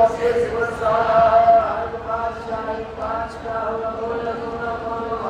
Vocês gostaram? Vai, vai, vai, vai, vai, vai, vai, vai, vai, vai, vai, vai, vai, vai,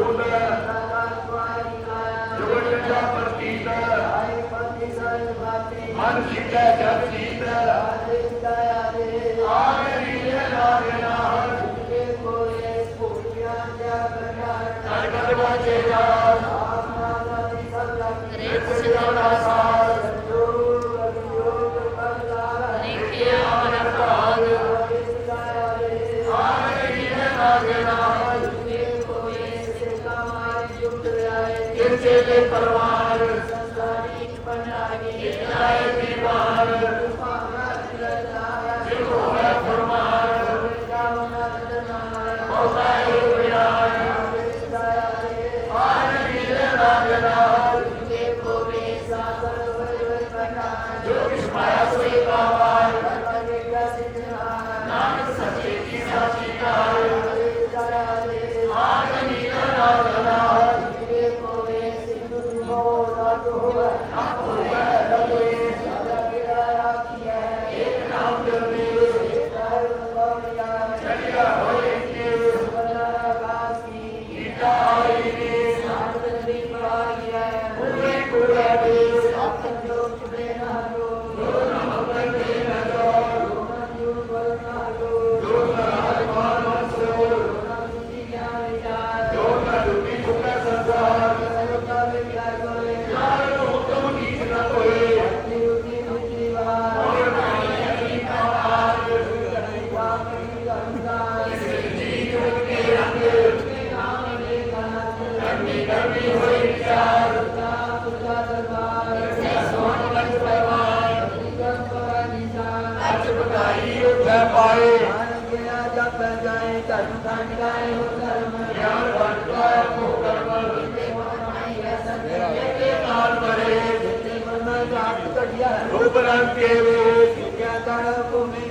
ਜਨ ਸੀਤੈ ਜਨ ਜੀਤੈ ਰਾਜੇ ਜਿਤਾਇਆ ਦੇ ਆਗੇ ਨੀਲੇ ਲਾਗੇ ਨਾਹਰ ਸੁਖੇ ਕੋਏ ਭੁਖਿਆ ਜਾ ਪ੍ਰਕਾਰ ਸਰਗਤ ਵਾਜੇ ਜਾ ਜਪੈ ਪਾਏ ਮਨ ਬਿਨਾ ਜਪੈ ਜਾਏ ਧਰਮ ਸੰਗਾਏ ਹੋ ਧਰਮ ਗਿਆਨ ਵਰਤਾਇ ਕੋ ਕਰਮ ਜਿਤੇ ਮਨ ਮਾਈ ਰਸਨ ਜਿਤੇ ਨਾਲ ਪਰੇ ਜਿਤੇ ਮਨ ਜਾਤ ਕੜਿਆ ਰੂਪ ਰੰਗ ਕੇ ਵੇ ਕਿਆ ਕਰ ਕੋ ਮੇ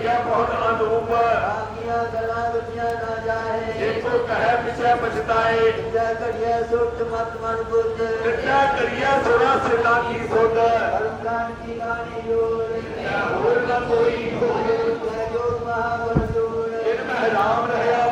ਭਈਆ ਬਹੁਤ ਅਨੂਪ ਆਗੀਆਂ ਗਲਾਂ ਦੁਨੀਆਂ ਨਾ ਜਾਏ ਦੇਖੋ ਕਹੈ ਪਿਛੇ ਪਛਤਾਏ ਜਾ ਕਰਿਆ ਸੁਤ ਮਤ ਮਨ ਬੁੱਧ। ਕਿੱਡਾ ਕਰਿਆ ਸੋਨਾ ਸਿਲਾ ਕੀ ਸੁਧ ਹਰਦਾਨ ਕੀ ਬਾਣੀ ਹੋਰ ਹੋਰ ਨਾ ਕੋਈ ਹੋਵੇ। ਜੈ ਜੋ ਮਹਾਵਰਜੂਰ ਇਹ ਮਹਿਰਾਮ ਰਹਿਆ